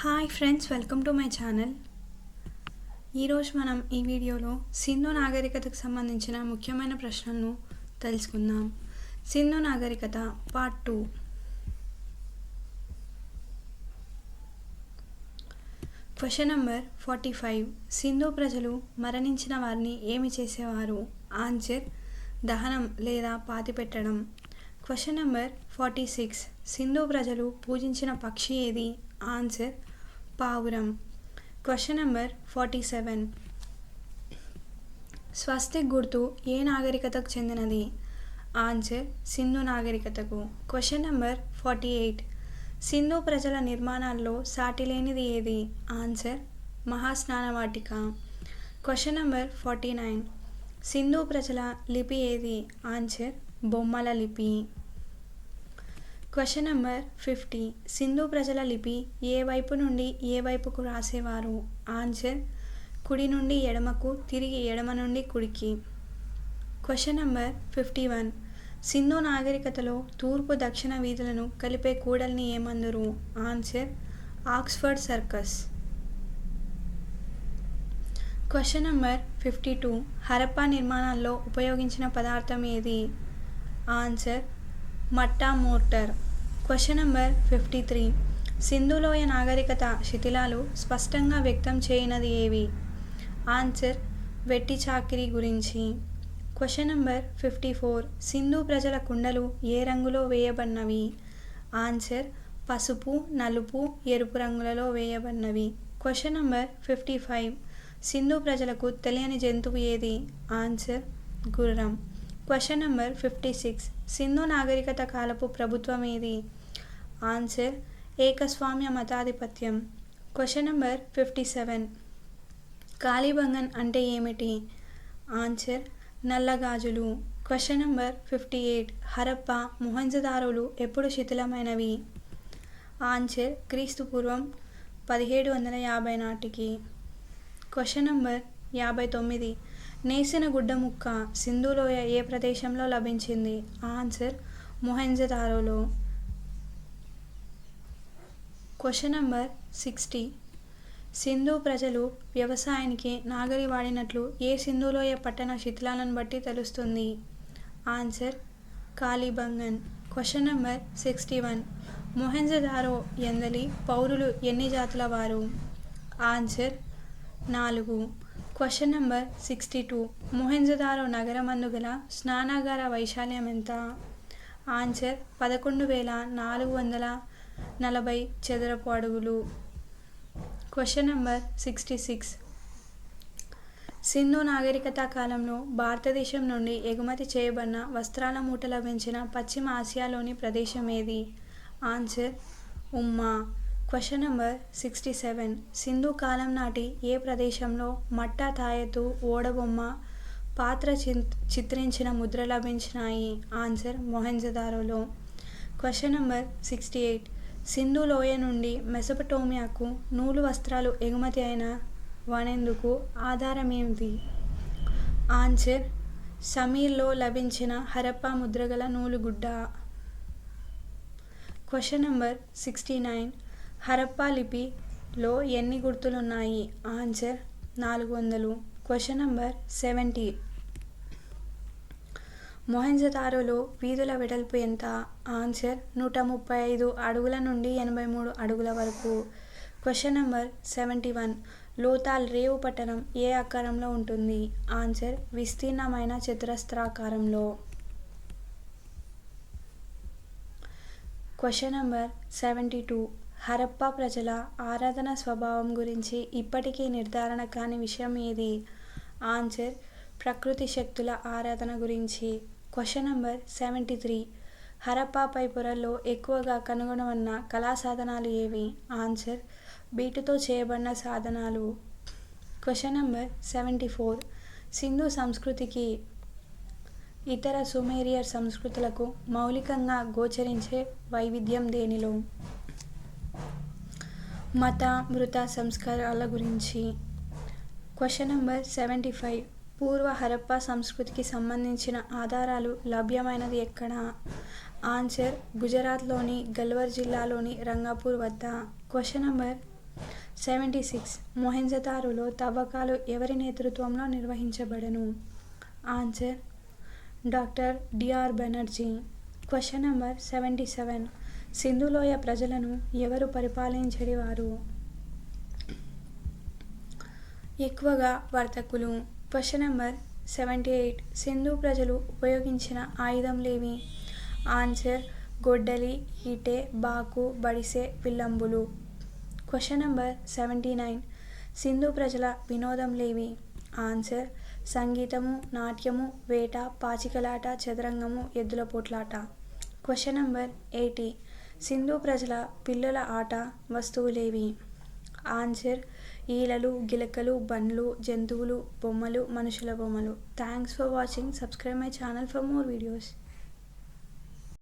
Hi friends welcome to my channel ఈరోజు మనం ఈ వీడియోలో సింధు నాగరికతకు సంబంధించిన ముఖ్యమైన ప్రశ్నలను తెలుసుకుందాం. సింధు నాగరికత part two question number forty five Sindhu ప్రజలు మరణించిన వారిని ఏమి చేసేవారు? ఆన్సర్ దహనం లేదా పాతిపెట్టడం question number forty six Sindhu ప్రజలు పూజించిన పక్షి ఏది? ఆన్సర్ పావురం. క్వశ్చన్ నెంబర్ ఫార్టీ సెవెన్ స్వస్తిక్ గుర్తు ఏ నాగరికతకు చెందినది? Answer Sindhu నాగరికతకు. Question number forty eight Sindhu ప్రజల నిర్మాణాల్లో సాటిలేనిది ఏది? Answer మహాస్నానవాటిక. Question number forty nine Sindhu ప్రజల లిపి ఏది? ఆన్సర్ బొమ్మల లిపి. క్వశ్చన్ నెంబర్ ఫిఫ్టీ సింధు ప్రజల లిపి ఏ వైపు నుండి ఏ వైపుకు రాసేవారు? ఆన్సర్ కుడి నుండి ఎడమకు తిరిగి ఎడమ నుండి కుడికి. Question number fifty one Sindhu నాగరికతలో తూర్పు దక్షిణ వీధులను కలిపే కూడల్ని ఏమందరు? Answer Oxford circus question number fifty two Harappa నిర్మాణాల్లో ఉపయోగించిన పదార్థం ఏది? ఆన్సర్ మట్టా mortar. Question number fifty three సింధులోయ నాగరికత శిథిలాలు స్పష్టంగా వ్యక్తం చేయనది ఏవి? ఆన్సర్ వెట్టి చాకిరి గురించి. Question number fifty four Sindhu ప్రజల కుండలు ఏ రంగులో వేయబడినవి? ఆన్సర్ పసుపు నలుపు ఎరుపు రంగులలో వేయబడినవి. Question number fifty five Sindhu ప్రజలకు తెలియని జంతువు ఏది? ఆన్సర్ గుర్రం. Question number fifty six Sindhu నాగరికత కాలపు ప్రభుత్వం ఏది? ఆన్సర్ ఏకస్వామ్య మతాధిపత్యం question number fifty seven Kalibangan అంటే ఏమిటి answer నల్లగాజులు question number fifty eight Harappa మొహంజదారులు ఎప్పుడు శిథిలమైనవి ఆన్సర్ క్రీస్తు పూర్వం పదిహేడు వందల యాభై నాటికి. క్వశ్చన్ నెంబర్ యాభై తొమ్మిది. నేసిన గుడ్డ ముక్క సింధులోయ ఏ ప్రదేశంలో లభించింది? ఆన్సర్ మొహెంజదారోలో క్వశ్చన్ నెంబర్ సిక్స్టీ సింధు ప్రజలు వ్యవసాయానికి నాగరి వాడినట్లు ఏ సింధులోయ పట్టణ శిథిలాలను బట్టి తెలుస్తుంది? Answer Kalibangan question number sixty one Mohenjodaro ఎందలి పౌరులు ఎన్ని జాతుల వారు? ఆన్సర్ నాలుగు. Question number sixty two Mohenjodaro నగరమందు గల స్నానాగార వైశాల్యం ఎంత? ఆన్సర్ పదకొండు వేల నాలుగు వందల నలభై చదరపు అడుగులు. Question number sixty six Sindhu నాగరికత కాలంలో భారతదేశం నుండి ఎగుమతి చేయబడిన వస్త్రాల మూట లభించిన పశ్చిమ ఆసియాలోని ప్రదేశం ఏది? ఆన్సర్ ఉమ్మా. Question number sixty seven Sindhu కాలం నాటి ఏ ప్రదేశంలో మట్ట తాయతు ఓడబొమ్మ పాత్ర చిత్రించిన ముద్ర లభించినాయి? Answer మొహెంజదారోలో. Question number sixty eight Sindhu లోయ నుండి మెసపటోమియాకు నూలు వస్త్రాలు ఎగుమతి అయిన వనేందుకు ఆధారం ఏమిటి ఆన్సర్ సమీర్లో లభించిన హరప్పా ముద్రగల నూలుగుడ్డ question number sixty nine. Harappa లిపిలో ఎన్ని గుర్తులున్నాయి? ఆన్సర్ నాలుగు వందలు. Question number seventy. మొహెంజదారోలో వీధుల వెడల్పు ఎంత? ఆన్సర్ నూట ముప్పై ఐదు అడుగుల నుండి ఎనభై మూడు అడుగుల వరకు. Question number seventy one. Lothal రేవు పట్టణం ఏ ఆకారంలో ఉంటుంది? ఆన్సర్ విస్తీర్ణమైన చతురస్రాకారంలో. Question number seventy two. Harappa ప్రజల ఆరాధన స్వభావం గురించి ఇప్పటికీ నిర్ధారణ కాని విషయం ఏది? ఆన్సర్ ప్రకృతి శక్తుల ఆరాధన గురించి. క్వశ్చన్ నెంబర్ సెవెంటీ త్రీ హరప్పాపై పొరల్లో ఎక్కువగా కనుగొనవన్న కళా సాధనాలు ఏవి? ఆన్సర్ బీటుతో చేయబడిన సాధనాలు. Question number seventy four Sindhu సంస్కృతికి ఇతర సుమేరియర్ సంస్కృతులకు మౌలికంగా గోచరించే వైవిధ్యం దేనిలో? మత మృత సంస్కారాల గురించి. క్వశ్చన్ నెంబర్ సెవెంటీ ఫైవ్ పూర్వ హరప్పా సంస్కృతికి సంబంధించిన ఆధారాలు లభ్యమైనది ఎక్కడ? ఆన్సర్ గుజరాత్లోని గల్వర్ జిల్లాలోని రంగాపూర్ వద్ద. Question number seventy six. మొహెంజతారులో తవ్వకాలు ఎవరి నేతృత్వంలో నిర్వహించబడను? Answer doctor DR Banerjee. Question number seventy seven. సింధులోయ ప్రజలను ఎవరు పరిపాలించేవారు ఎక్కువగా వర్తకులు question number seventy eight. Sindhu ప్రజలు ఉపయోగించిన ఆయుధంలేవి ఆన్సర్ గొడ్డలి ఈటె బాకు బడిసె విల్లంబులు. Question number seventy nine. Sindhu ప్రజల వినోదంలేవి ఆన్సర్ సంగీతము నాట్యము వేట పాచికలాట చదరంగము ఎద్దుల పోట్లాట. Question number eighty. సింధు ప్రజల పిల్లల ఆట వస్తువులేవి ఆన్సర్. ఈలలు గిలకలు బండ్లు జంతువులు బొమ్మలు మనుషుల బొమ్మలు. Thanks for watching subscribe my channel for more videos